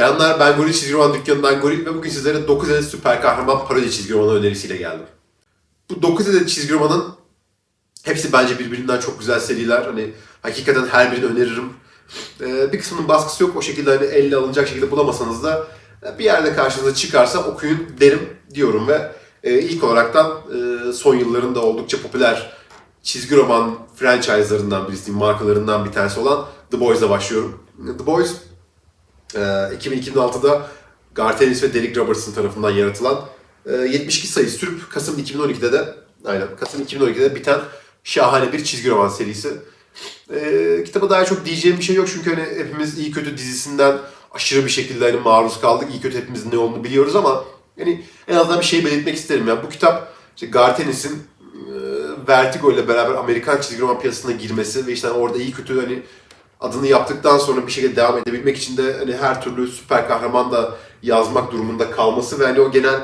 Selamlar ben Goril Çizgi Roman Dükkanı'ndan Goril ve bugün sizlere 9 adet süper kahraman parodi çizgi romanı önerisiyle geldim. Bu 9 adet çizgi romanın hepsi bence birbirinden çok güzel seriler. Hani hakikaten her birini öneririm. Ee, bir kısmının baskısı yok. O şekilde hani elle alınacak şekilde bulamasanız da e, bir yerde karşınıza çıkarsa okuyun derim diyorum ve e, ilk olaraktan e, son yıllarında oldukça popüler çizgi roman franchise'larından birisi, markalarından bir tanesi olan The Boys'la başlıyorum. The Boys 2006'da Garth Ennis ve Derek Robertson tarafından yaratılan e, 72 sayı sürüp Kasım 2012'de de aynen Kasım 2012'de biten şahane bir çizgi roman serisi. Ee, kitaba daha çok diyeceğim bir şey yok çünkü hani hepimiz iyi kötü dizisinden aşırı bir şekilde hani maruz kaldık. İyi kötü hepimizin ne olduğunu biliyoruz ama yani en azından bir şey belirtmek isterim. Yani bu kitap işte Garth Ennis'in e, Vertigo ile beraber Amerikan çizgi roman piyasasına girmesi ve işte orada iyi kötü hani adını yaptıktan sonra bir şekilde devam edebilmek için de hani her türlü süper kahraman da yazmak durumunda kalması ve hani o genel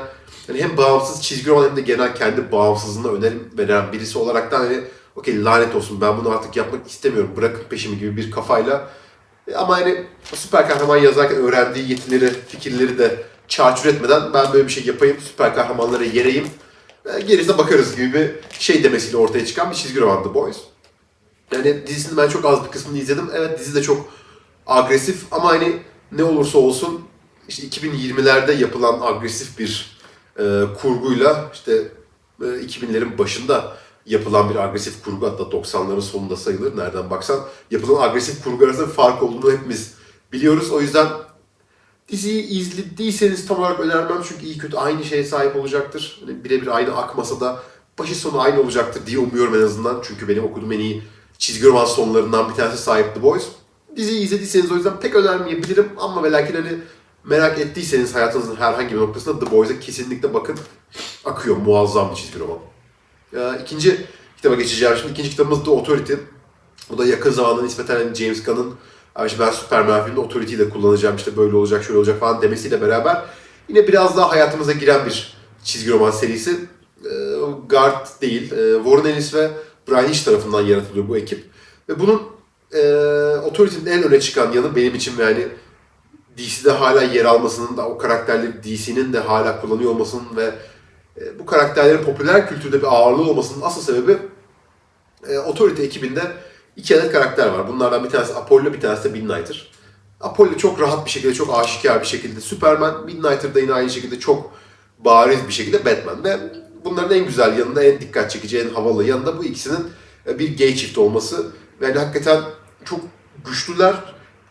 hani hem bağımsız çizgi roman hem de genel kendi bağımsızlığına önerim veren birisi olaraktan hani okey lanet olsun ben bunu artık yapmak istemiyorum bırakın peşimi gibi bir kafayla E, ama hani süper kahraman yazarken öğrendiği yetileri, fikirleri de çarçur etmeden ben böyle bir şey yapayım, süper kahramanlara yereyim, e, gerisine bakarız gibi bir şey demesiyle ortaya çıkan bir çizgi roman The Boys. Yani dizisinin ben çok az bir kısmını izledim. Evet dizi de çok agresif ama hani ne olursa olsun işte 2020'lerde yapılan agresif bir e, kurguyla işte e, 2000'lerin başında yapılan bir agresif kurgu hatta 90'ların sonunda sayılır nereden baksan yapılan agresif kurgu arasında fark olduğunu hepimiz biliyoruz. O yüzden diziyi izlediyseniz tam olarak önermem çünkü iyi kötü aynı şeye sahip olacaktır. Hani birebir aynı akmasa da başı sonu aynı olacaktır diye umuyorum en azından. Çünkü benim okuduğum en iyi çizgi roman sonlarından bir tanesi sahip The Boys. Diziyi izlediyseniz o yüzden pek önermeyebilirim ama ve lakin hani merak ettiyseniz hayatınızın herhangi bir noktasında The Boys'a kesinlikle bakın. Akıyor muazzam bir çizgi roman. Ee, ikinci kitaba geçeceğim şimdi. İkinci kitabımız The Authority. Bu da yakın zamanda nispeten hani James Gunn'ın "Abi işte ben Superman filminde Authority'yi de kullanacağım işte böyle olacak şöyle olacak falan demesiyle beraber yine biraz daha hayatımıza giren bir çizgi roman serisi. Ee, Guard değil, e, Warren Ellis ve Brian Hitch tarafından yaratılıyor bu ekip. Ve bunun e, Authority'nin en öne çıkan yanı benim için yani DC'de hala yer almasının da o karakterleri DC'nin de hala kullanıyor olmasının ve e, bu karakterlerin popüler kültürde bir ağırlığı olmasının asıl sebebi e, Authority ekibinde iki adet karakter var. Bunlardan bir tanesi Apollo, bir tanesi de Midnighter. Apollo çok rahat bir şekilde, çok aşikar bir şekilde Superman, Midnighter da yine aynı şekilde çok bariz bir şekilde Batman. Ve bunların en güzel yanında, en dikkat çekici, en havalı yanında bu ikisinin e, bir gay çift olması. Yani hakikaten çok güçlüler.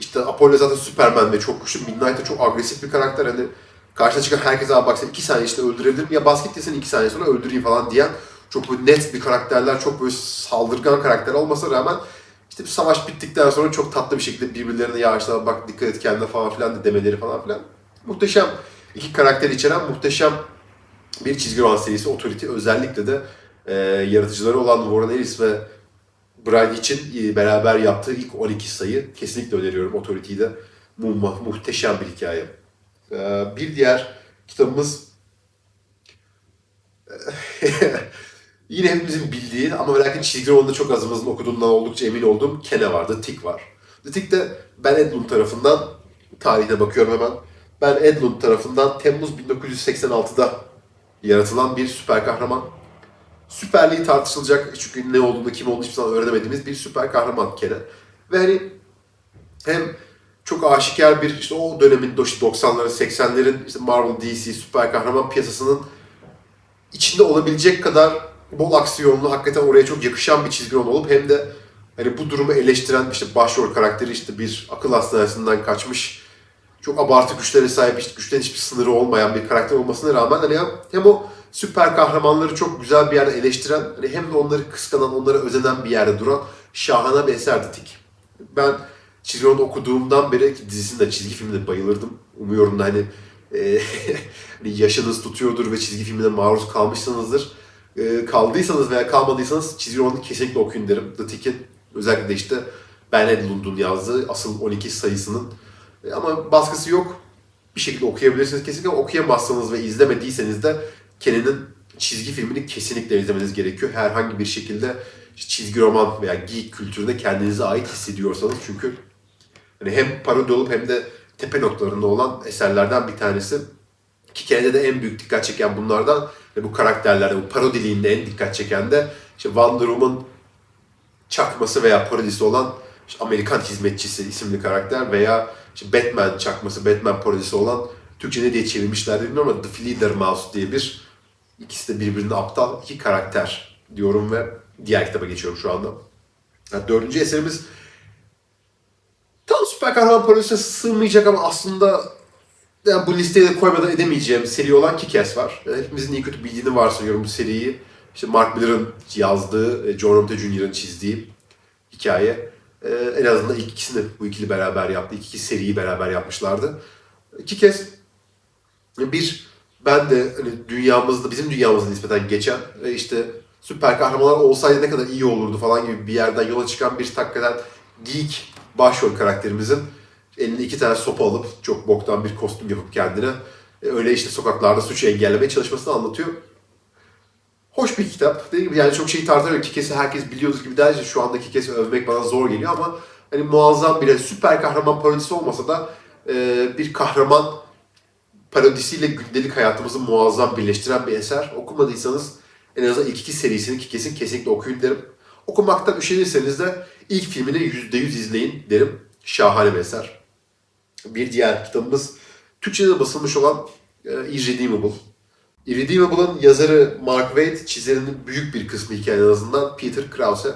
İşte Apollo zaten Superman ve çok güçlü. Midnighter çok agresif bir karakter. Hani karşına çıkan herkese abi bak seni iki saniye içinde öldürebilirim. Ya basket seni iki saniye sonra öldüreyim falan diyen çok böyle net bir karakterler, çok böyle saldırgan karakter olmasına rağmen işte bir savaş bittikten sonra çok tatlı bir şekilde birbirlerine ya işte bak dikkat et kendine falan filan da demeleri falan filan. Muhteşem iki karakter içeren muhteşem bir çizgi roman serisi Authority özellikle de e, yaratıcıları olan Warren Ellis ve Brian için e, beraber yaptığı ilk 12 sayı kesinlikle öneriyorum Authority'yi de. Mu mu- muhteşem bir hikaye. E, bir diğer kitabımız yine hepimizin bildiği ama ve çizgi romanında çok azımızın okuduğundan oldukça emin olduğum Kene var, The Tick var. The Tick de Ben Edlund tarafından, tarihine bakıyorum hemen. Ben Edlund tarafından Temmuz 1986'da yaratılan bir süper kahraman. Süperliği tartışılacak çünkü ne olduğunu, kim olduğunu hiçbir zaman öğrenemediğimiz bir süper kahraman Kene. Ve hani hem çok aşikar bir işte o dönemin 90'ların 80'lerin işte Marvel, DC süper kahraman piyasasının içinde olabilecek kadar bol aksiyonlu, hakikaten oraya çok yakışan bir çizgi roman olup hem de hani bu durumu eleştiren işte başrol karakteri işte bir akıl hastanesinden kaçmış çok abartı güçlere sahip, işte güçlerin hiçbir sınırı olmayan bir karakter olmasına rağmen hani hem, hem o süper kahramanları çok güzel bir yerde eleştiren hani hem de onları kıskanan, onlara özenen bir yerde duran şahane bir eserdi Tik. Ben çizgi roman okuduğumdan beri ki dizisini de çizgi filmine bayılırdım. Umuyorum da hani e, hani yaşınız tutuyordur ve çizgi filmine maruz kalmışsınızdır. E, kaldıysanız veya kalmadıysanız çizgi romanı kesinlikle okuyun derim. The Tick'in özellikle de işte Ben Edlund'un yazdığı asıl 12 sayısının ama baskısı yok. Bir şekilde okuyabilirsiniz. Kesinlikle okuyamazsanız ve izlemediyseniz de Kenan'ın çizgi filmini kesinlikle izlemeniz gerekiyor. Herhangi bir şekilde çizgi roman veya geek kültürüne kendinize ait hissediyorsanız çünkü hani hem parodi olup hem de tepe noktalarında olan eserlerden bir tanesi. Ki kendine de en büyük dikkat çeken bunlardan ve bu karakterlerde, bu parodiliğinde en dikkat çeken de işte Wonder Woman çakması veya parodisi olan işte Amerikan hizmetçisi isimli karakter veya işte Batman çakması, Batman parodisi olan Türkçe ne diye çevirmişler bilmiyorum ama The Fledermaus diye bir ikisi de birbirine aptal iki karakter diyorum ve diğer kitaba geçiyorum şu anda. Yani dördüncü eserimiz tam süper kahraman parodisine sığmayacak ama aslında yani bu listeye de koymadan edemeyeceğim seri olan Kick-Ass var. Yani hepimizin iyi kötü bildiğini varsayıyorum bu seriyi. İşte Mark Miller'ın yazdığı, e, John Romita Jr.'ın çizdiği hikaye. Ee, en azından ilk ikisini bu ikili beraber yaptı. İlk iki seriyi beraber yapmışlardı. İki kez bir ben de hani dünyamızda, bizim dünyamızda nispeten geçen ve işte süper kahramanlar olsaydı ne kadar iyi olurdu falan gibi bir yerden yola çıkan bir hakikaten geek başrol karakterimizin eline iki tane sopa alıp çok boktan bir kostüm yapıp kendine e, öyle işte sokaklarda suçu engellemeye çalışmasını anlatıyor. Hoş bir kitap. Dediğim gibi yani çok şey tartışmıyor. Kikes'i herkes biliyordur gibi derece şu anda Kikes'i övmek bana zor geliyor ama hani muazzam bir süper kahraman parodisi olmasa da e, bir kahraman parodisiyle gündelik hayatımızı muazzam birleştiren bir eser. Okumadıysanız en azından ilk iki serisini ki kesin kesinlikle okuyun derim. Okumaktan üşenirseniz de ilk filmini %100 izleyin derim. Şahane bir eser. Bir diğer kitabımız Türkçe'de basılmış olan e, Irredeemable. Irredeemable'ın yazarı Mark Waid, çizerinin büyük bir kısmı hikaye en azından Peter Krause.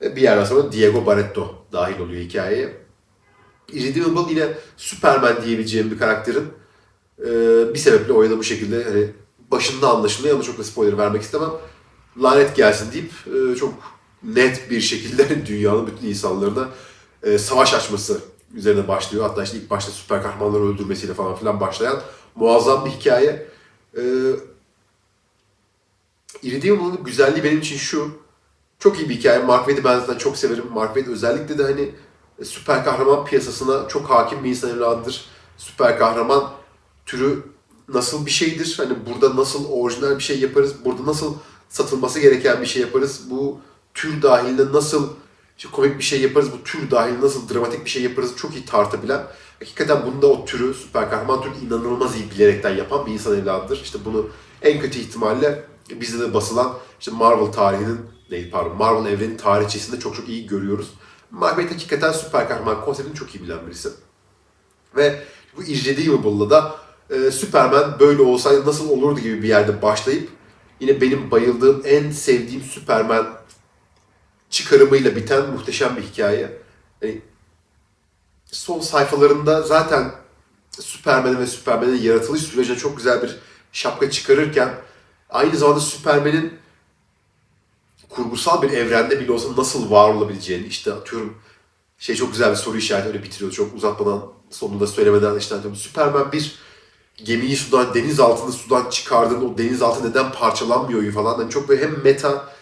Ve bir yerden sonra Diego Barreto dahil oluyor hikayeye. Irredeemable yine Superman diyebileceğim bir karakterin e, bir sebeple oynadığı bu şekilde hani başında anlaşılıyor ama çok da spoiler vermek istemem. Lanet gelsin deyip e, çok net bir şekilde dünyanın bütün insanlarına e, savaş açması üzerine başlıyor. Hatta işte ilk başta süper kahramanları öldürmesiyle falan filan başlayan muazzam bir hikaye. E, Irredeemable'ın güzelliği benim için şu. Çok iyi bir hikaye. Mark Waid'i ben zaten çok severim. Mark Waid özellikle de hani e, süper kahraman piyasasına çok hakim bir insan evladıdır. Süper kahraman türü nasıl bir şeydir? Hani burada nasıl orijinal bir şey yaparız? Burada nasıl satılması gereken bir şey yaparız? Bu tür dahilinde nasıl işte komik bir şey yaparız? Bu tür dahilinde nasıl dramatik bir şey yaparız? Çok iyi tartabilen. Hakikaten bunda o türü, süper kahraman türü inanılmaz iyi bilerekten yapan bir insan evladıdır. İşte bunu en kötü ihtimalle bizde de basılan işte Marvel tarihinin neydi pardon Marvel evrenin tarihçesinde çok çok iyi görüyoruz. Waid hakikaten süper kahraman konseptini çok iyi bilen birisi. Ve bu Irredeemable'la da e, Superman böyle olsaydı nasıl olurdu gibi bir yerde başlayıp yine benim bayıldığım, en sevdiğim Superman çıkarımıyla biten muhteşem bir hikaye. Yani son sayfalarında zaten Superman'in ve Superman'in yaratılış sürecine çok güzel bir şapka çıkarırken aynı zamanda Superman'in kurgusal bir evrende bile olsa nasıl var olabileceğini işte atıyorum şey çok güzel bir soru işareti öyle bitiriyor. Çok uzatmadan sonunda söylemeden işte atıyorum Superman bir gemiyi sudan, deniz altında sudan çıkardığında o denizaltı neden parçalanmıyor falan. Yani çok böyle hem meta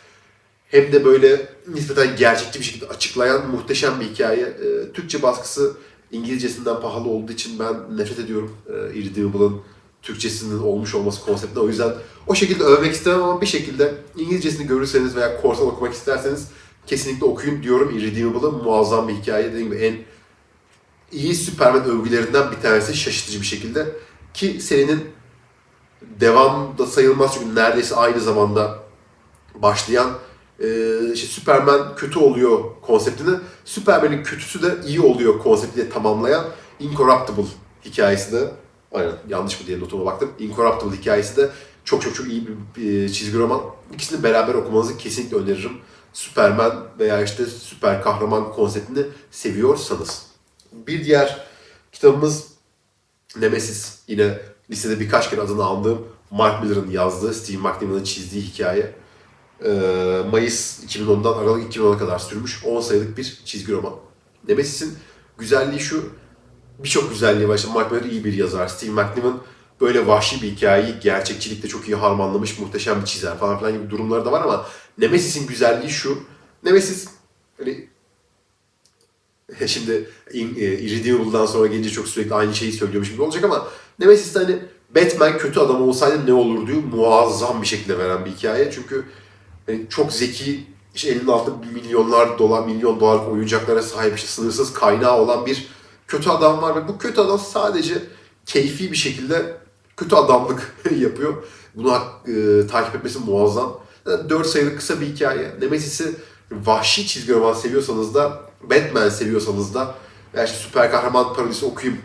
hem de böyle nispeten gerçekçi bir şekilde açıklayan muhteşem bir hikaye. Ee, Türkçe baskısı İngilizcesinden pahalı olduğu için ben nefret ediyorum e, Irredeemable'ın Türkçesinin olmuş olması konseptine. O yüzden o şekilde övmek istemem ama bir şekilde İngilizcesini görürseniz veya korsan okumak isterseniz kesinlikle okuyun diyorum. Irredeemable'ın muazzam bir hikaye. Dediğim gibi en iyi Superman övgülerinden bir tanesi şaşırtıcı bir şekilde. Ki serinin devam da sayılmaz çünkü neredeyse aynı zamanda başlayan e, işte Superman kötü oluyor konseptini Superman'in kötüsü de iyi oluyor konseptiyle tamamlayan Incorruptible hikayesi de aynen yanlış mı diye notuma baktım. Incorruptible hikayesi de çok çok çok iyi bir e, çizgi roman. İkisini beraber okumanızı kesinlikle öneririm. Superman veya işte süper kahraman konseptini seviyorsanız. Bir diğer kitabımız Nemesis. Yine listede birkaç kere adını andığım Mark Miller'ın yazdığı, Steve McNiven'ın çizdiği hikaye. Ee, Mayıs 2010'dan Aralık 2010'a kadar sürmüş 10 sayılık bir çizgi roman. Nemesis'in güzelliği şu, birçok güzelliği var. İşte Mark Miller iyi bir yazar. Steve McNiven böyle vahşi bir hikayeyi gerçekçilikle çok iyi harmanlamış, muhteşem bir çizer falan filan gibi durumları da var ama Nemesis'in güzelliği şu, Nemesis hani şimdi e, Irredeemable'dan sonra gelince çok sürekli aynı şeyi söylüyormuş gibi olacak ama Nemesis'te hani Batman kötü adam olsaydı ne olurdu muazzam bir şekilde veren bir hikaye. Çünkü çok zeki, işte elinin altında milyonlar dolar, milyon dolar oyuncaklara sahip, işte sınırsız kaynağı olan bir kötü adam var ve bu kötü adam sadece keyfi bir şekilde kötü adamlık yapıyor. Bunu e, takip etmesi muazzam. Yani 4 sayılık kısa bir hikaye. Nemesis'i vahşi çizgi roman seviyorsanız da, Batman seviyorsanız da, ya işte süper kahraman parodisi okuyayım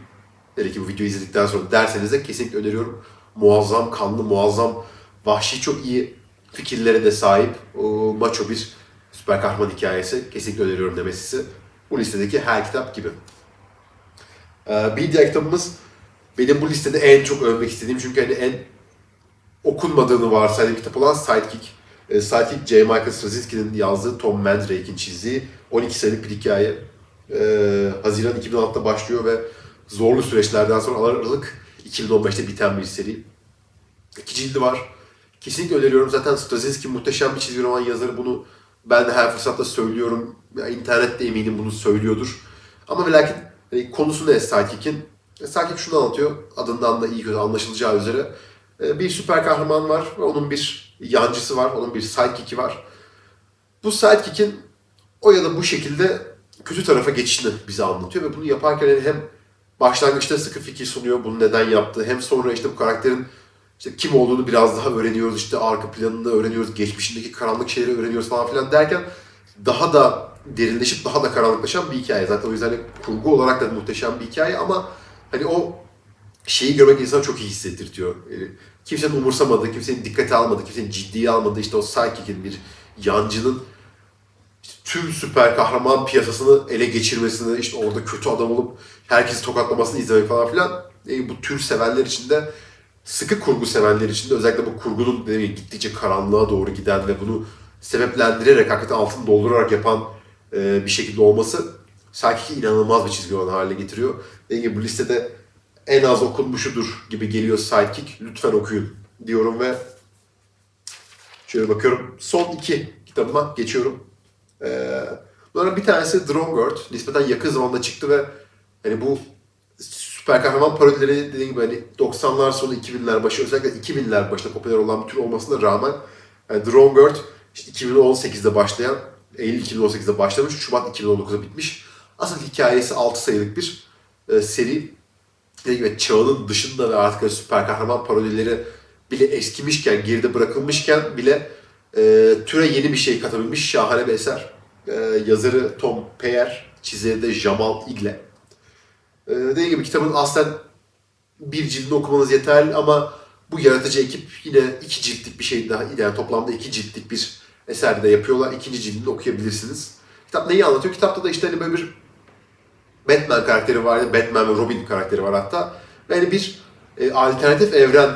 hele ki bu videoyu izledikten sonra derseniz de kesinlikle öneriyorum. Muazzam, kanlı, muazzam, vahşi çok iyi fikirlere de sahip maço bir süper kahraman hikayesi. Kesinlikle öneriyorum Nemesis'i. Bu listedeki her kitap gibi. Ee, bir diğer kitabımız benim bu listede en çok övmek istediğim çünkü hani en okunmadığını varsaydığım kitap olan Sidekick. Ee, Sidekick J. Michael Straczynski'nin yazdığı, Tom Mandrake'in çizdiği 12 sayılık bir hikaye. Ee, Haziran 2016'da başlıyor ve zorlu süreçlerden sonra Aralık 2015'te biten bir seri. İki cildi var. Kesinlikle öneriyorum. Zaten Straczynski muhteşem bir çizgi roman yazarı. Bunu ben de her fırsatta söylüyorum. Ya, internette eminim bunu söylüyordur. Ama ve lakin hani konusu ne Sidekick'in? E, Sidekick şunu anlatıyor. Adından da iyi kötü anlaşılacağı üzere. E, Bir süper kahraman var ve onun bir yancısı var. Onun bir sidekick'i var. Bu sidekick'in o ya da bu şekilde kötü tarafa geçişini bize anlatıyor ve bunu yaparken hem başlangıçta sıkı fikir sunuyor bunu neden yaptı hem sonra işte bu karakterin işte kim olduğunu biraz daha öğreniyoruz işte arka planını öğreniyoruz geçmişindeki karanlık şeyleri öğreniyoruz falan filan derken daha da derinleşip daha da karanlıklaşan bir hikaye. Zaten o yüzden kurgu olarak da muhteşem bir hikaye ama hani o şeyi görmek insana çok iyi hissettirtiyor. Yani kimsenin umursamadığı, kimsenin dikkate almadığı, kimsenin ciddiye almadığı işte o sidekick'in bir yancının işte tüm süper kahraman piyasasını ele geçirmesini, işte orada kötü adam olup herkesi tokatlamasını izlemek falan filan e, bu tür sevenler için de sıkı kurgu sevenler için de özellikle bu kurgunun dediğim gittikçe karanlığa doğru giden ve bunu sebeplendirerek hakikaten altını doldurarak yapan e, bir şekilde olması sanki inanılmaz bir çizgi roman haline getiriyor. Dediğim gibi bu listede en az okunmuşudur gibi geliyor Sidekick. Lütfen okuyun diyorum ve şöyle bakıyorum. Son iki kitabıma geçiyorum. Ee, bunların bir tanesi Drongird. Nispeten yakın zamanda çıktı ve hani bu süper kahraman parodileri dediğim gibi hani 90'lar sonu 2000'ler başı özellikle 2000'ler başında popüler olan bir tür olmasına rağmen yani Drongird işte 2018'de başlayan Eylül 2018'de başlamış, Şubat 2019'da bitmiş. Asıl hikayesi 6 sayılık bir e, seri dediğim gibi çağının dışında ve artık hani süper kahraman parodileri bile eskimişken, geride bırakılmışken bile e, türe yeni bir şey katabilmiş şahane bir eser. E, yazarı Tom Peyer, çizeri de Jamal Igle. E, dediğim gibi kitabın aslen bir cildini okumanız yeterli ama bu yaratıcı ekip yine iki ciltlik bir şey daha, yani toplamda iki ciltlik bir eser de yapıyorlar. İkinci cildini okuyabilirsiniz. Kitap neyi anlatıyor? Kitapta da işte hani böyle bir Batman karakteri var, Batman ve Robin karakteri var hatta. Ve hani bir e, alternatif evren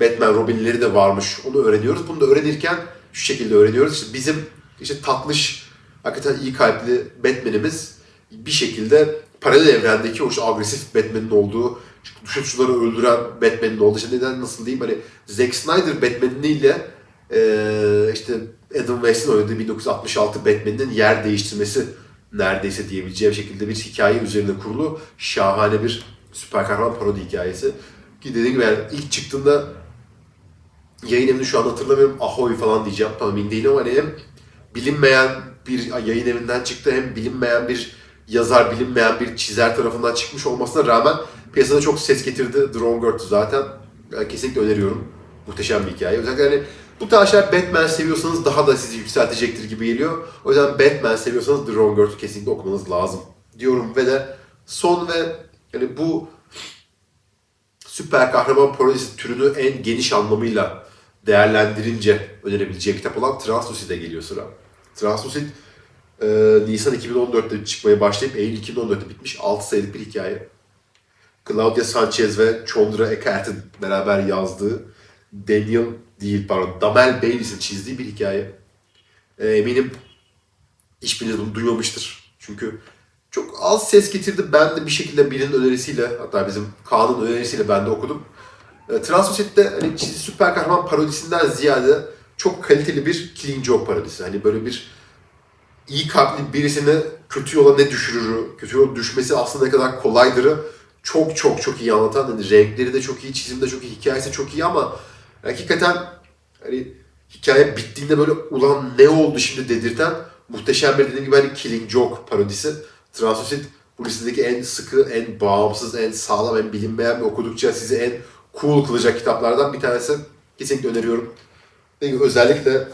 Batman Robin'leri de varmış. Onu öğreniyoruz. Bunu da öğrenirken şu şekilde öğreniyoruz. İşte bizim işte tatlış, hakikaten iyi kalpli Batman'imiz bir şekilde paralel evrendeki o işte agresif Batman'in olduğu, suçluları öldüren Batman'in olduğu, işte neden nasıl diyeyim hani Zack Snyder Batman'iyle e, işte Adam West'in oynadığı 1966 Batman'in yer değiştirmesi neredeyse diyebileceğim şekilde bir hikaye üzerine kurulu şahane bir süper kahraman parodi hikayesi. Ki dediğim gibi yani ilk çıktığında yayın evini şu an hatırlamıyorum. Ahoy falan diyeceğim. Tam emin değilim ama hani hem bilinmeyen bir yayın evinden çıktı hem bilinmeyen bir yazar, bilinmeyen bir çizer tarafından çıkmış olmasına rağmen piyasada çok ses getirdi. Drone zaten. Yani kesinlikle öneriyorum. Muhteşem bir hikaye. Özellikle hani bu tarz şeyler Batman seviyorsanız daha da sizi yükseltecektir gibi geliyor. O yüzden Batman seviyorsanız The Wrong Girl'ü kesinlikle okumanız lazım diyorum ve de son ve yani bu süper kahraman parodisi türünü en geniş anlamıyla değerlendirince önerebileceğim kitap olan Translucid'e geliyor sıra. Translucid e, Nisan 2014'te çıkmaya başlayıp Eylül 2014'te bitmiş 6 sayılık bir hikaye. Claudia Sanchez ve Chondra Ekert'in beraber yazdığı Daniel değil pardon Damel Baylis'in çizdiği bir hikaye. E, eminim hiçbiriniz bunu duymamıştır. Çünkü çok az ses getirdi. Ben de bir şekilde birinin önerisiyle hatta bizim Kaan'ın önerisiyle ben de okudum. E, Translucid'de hani çizgi süper kahraman parodisinden ziyade çok kaliteli bir Killing Joke parodisi. Hani böyle bir iyi kalpli birisini kötü yola ne düşürürü, kötü yola düşmesi aslında ne kadar kolaydırı çok çok çok iyi anlatan. Hani renkleri de çok iyi, çizimi de çok iyi, hikayesi de çok iyi ama hakikaten hani hikaye bittiğinde böyle ulan ne oldu şimdi dedirten muhteşem bir dediğim gibi hani Killing Joke parodisi. Translucid bu listedeki en sıkı, en bağımsız, en sağlam, en bilinmeyen ve okudukça sizi en cool kılacak kitaplardan bir tanesi. Kesinlikle öneriyorum. Özellikle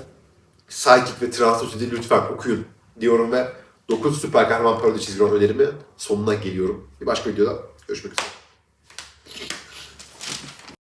Psychic ve Translucid'i lütfen okuyun diyorum ve 9 süper kahraman parodi çizgi roman önerimi sonuna geliyorum. Bir başka videoda görüşmek üzere.